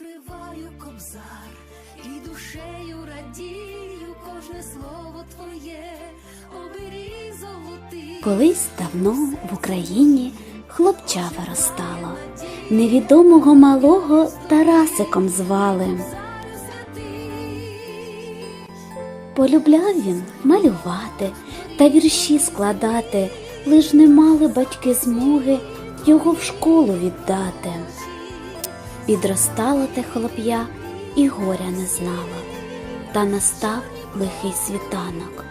Відкриваю кобзар і душею радію кожне слово твоє, оберіг золотий. Колись давно в Україні хлопча виростало. Невідомого малого Тарасиком звали. Полюбляв він малювати та вірші складати, лиш не мали батьки змоги його в школу віддати. Підростало те хлоп'я і горя не знало, та настав лихий світанок,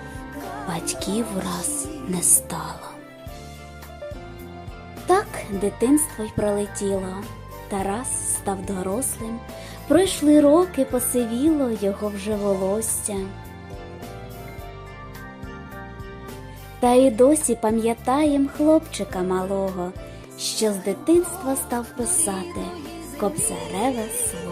батьків враз не стало. Так дитинство й пролетіло. Тарас став дорослим, пройшли роки, посивіло його вже волосся. Та й досі пам'ятаєм хлопчика малого, що з дитинства став писати кобзареве слово.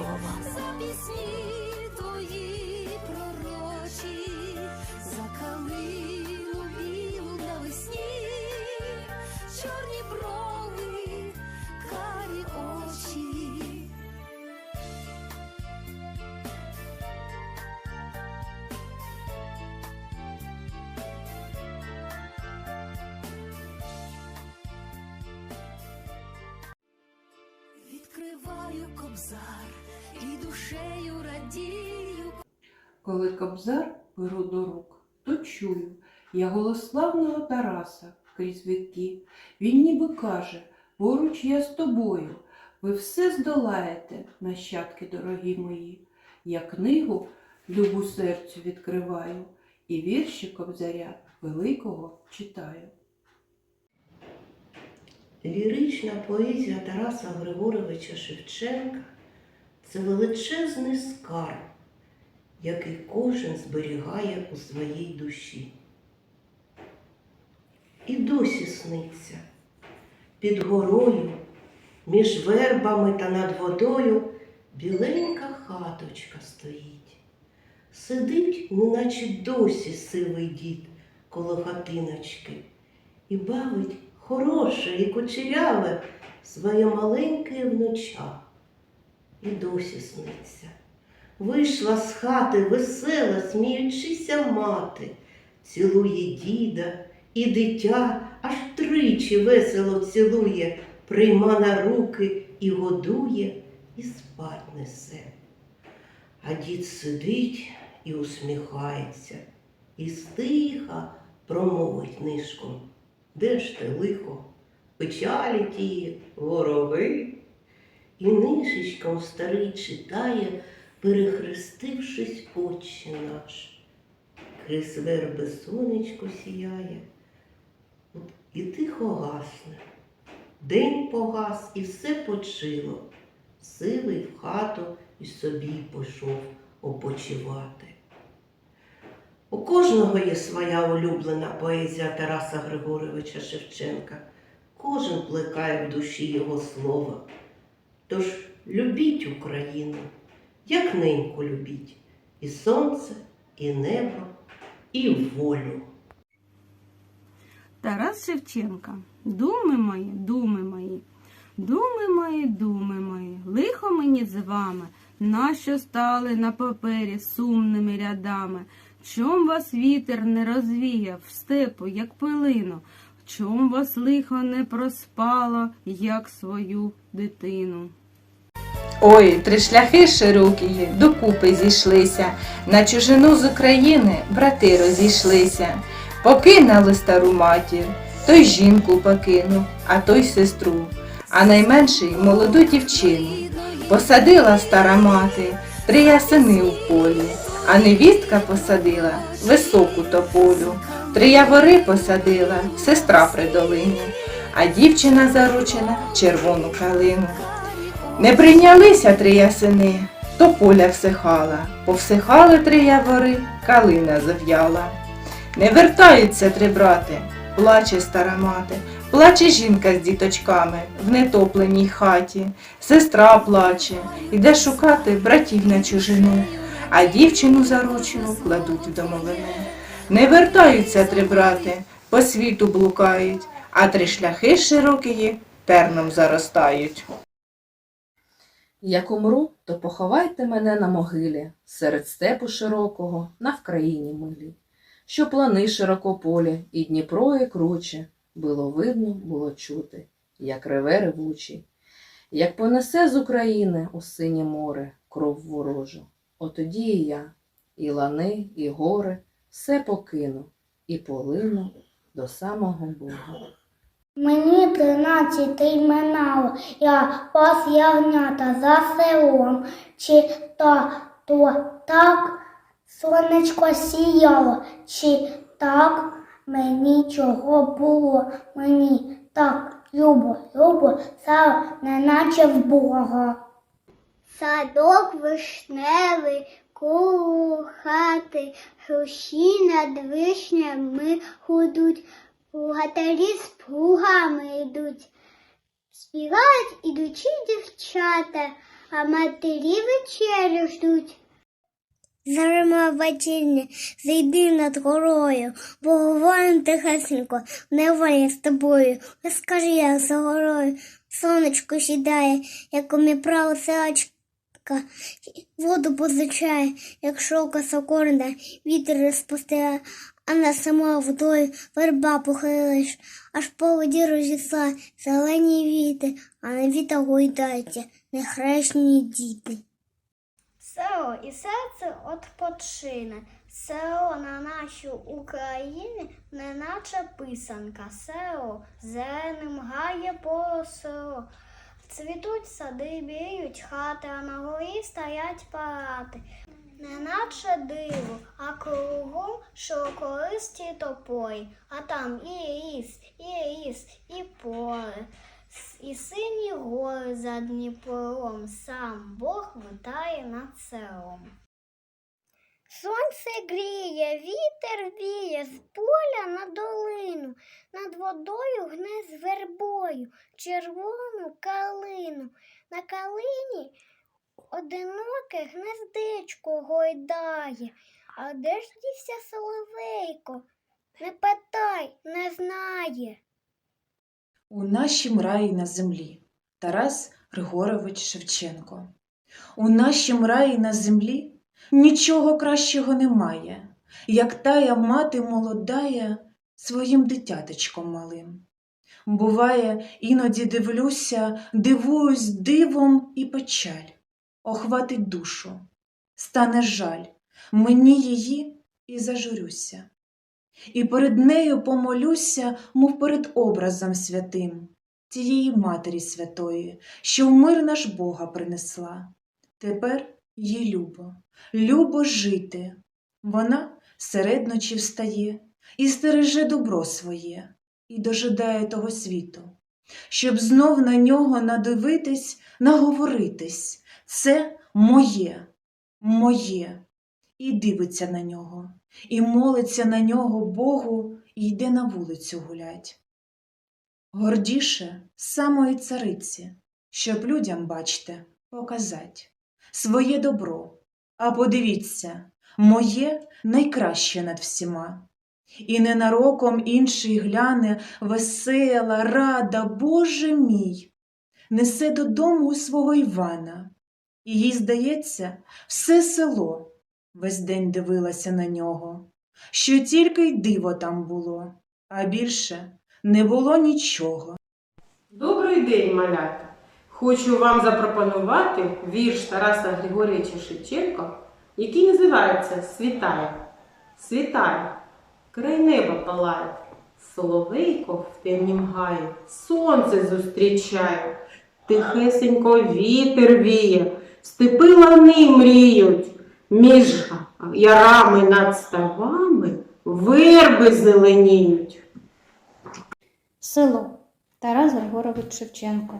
Відкриваю кобзар і душею радію Коли кобзар беру до рук, то чую я голос славного Тараса крізь віки. Він ніби каже, поруч я з тобою, ви все здолаєте, нащадки дорогі мої. Я книгу любу серцю відкриваю і вірші кобзаря великого читаю. Лірична поезія Тараса Григоровича Шевченка це величезний скарб, який кожен зберігає у своїй душі. І досі сниться під горою, між вербами та над водою біленька хаточка стоїть. Сидить, неначе досі сивий дід коло хатиночки і бавить хороше і кучеряве своє маленьке внуча. І досі сниться. Вийшла з хати весела, сміючися мати, цілує діда і дитя аж тричі весело цілує, прийма на руки і годує, і спать несе. А дід сидить і усміхається, і стиха промовить нишком. Де ж ти лихо? Печалі ті, вороги. І нишечком старий читає, перехрестившись отче наш. Крізь верби сонечко сіяє, і тихо гасне. День погас і все почило. Сивий в хату і собі пішов опочивати. У кожного є своя улюблена поезія Тараса Григоровича Шевченка. Кожен плекає в душі його слова. Тож любіть Україну, як неньку любіть, і сонце, і небо, і волю. Тарас Шевченка. Думи мої, думи мої, думи мої, думи мої, лихо мені з вами, нащо стали на папері сумними рядами, чом вас вітер не розвіяв в степу, як пилину, чом вас лихо не проспало, як свою дитину. Ой, три шляхи широкі докупи зійшлися, на чужину з України брати розійшлися. Покинули стару матір, той жінку покинув, а той сестру, а найменший молоду дівчину. Посадила стара мати три ясени в полі, а невістка посадила високу тополю. Три явори посадила сестра при долині, а дівчина заручена червону калину. Не прийнялися три ясени, то поля всихала, повсихали три явори, калина зав'яла. Не вертаються три брати, плаче стара мати, плаче жінка з діточками в нетопленій хаті, сестра плаче, іде шукати братів на чужину, а дівчину заручену кладуть в домовину. Не вертаються три брати, по світу блукають, а три шляхи широкі терном заростають. Як умру, то поховайте мене на могилі, серед степу широкого, на Вкраїні милій. Що плани широкополі, і Дніпро і круче, було видно, було чути, як реве ревучий. Як понесе з України у синє море кров ворожу, отоді і я, і лани, і гори, все покину, і полину до самого Бога. Мені тринадцять й минало, я пас ягнята за селом, чи то, то так сонечко сіяло, чи так мені чого було, мені так любо, любо, сало, неначе в Бога. Садок вишневий, коло хати, над вишнями гудуть, Плугатарі з плугами йдуть, співають ідучі дівчата, а матері вечерю ждуть. Зарема вечірня, зайди над горою, бо говорим тихесенько, неволі з тобою. Розкажи, як за горою сонечко сідає, як умі селочка, воду позичає, як шовка сокорна, вітер розпустила, а на сама водою верба похилиш, аж по воді розісла зелені віти, а на віта гойдаються нехрещені діти. Село і серце odpoczyне, село на нашій Україні, неначе писанка, село зеленим гає по село. Цвітуть сади, біють хати, а на горі стоять парати. Неначе диво, а кругом широколисті топої, а там і ріс, і ріс, і поле, і сині гори за Дніпром, сам Бог витає над селом. Сонце гріє, вітер віє з поля на долину, над водою гне з вербою червону калину. На калині одиноке гнездечко гойдає. А де ж дівся соловейко? Не питай, не знає. У нашім раї на землі Тарас Григорович Шевченко. У нашім раї на землі нічого кращого немає, як тая мати молодая своїм дитяточком малим. Буває, іноді дивлюся, дивуюсь дивом і печаль, охватить душу, стане жаль, мені її і зажурюся. І перед нею помолюся, мов перед образом святим, тієї Матері Святої, що в мир наш Бога принесла. Тепер їй любо, любо жити. Вона серед ночі встає і стереже добро своє, і дожидає того світу, щоб знов на нього надивитись, наговоритись. Це моє, моє, і дивиться на нього і молиться на нього Богу і йде на вулицю гулять. Гордіше самої цариці, щоб людям, бачте, показать своє добро. А подивіться, моє найкраще над всіма. І ненароком інший гляне, весела, рада, Боже мій, несе додому свого Івана. І їй здається, все село весь день дивилася на нього, що тільки й диво там було, а більше не було нічого. Добрий день, малята! Хочу вам запропонувати вірш Тараса Григорійовича Шевченка, який називається Світає. Світає, край неба палає, соловейко в темнім гаї, сонце зустрічає, тихесенько вітер віє, степи лани мріють, між ярами над ставами верби зеленіють. Село Тарас Григорович Шевченко.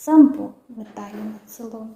Сам витає над селом.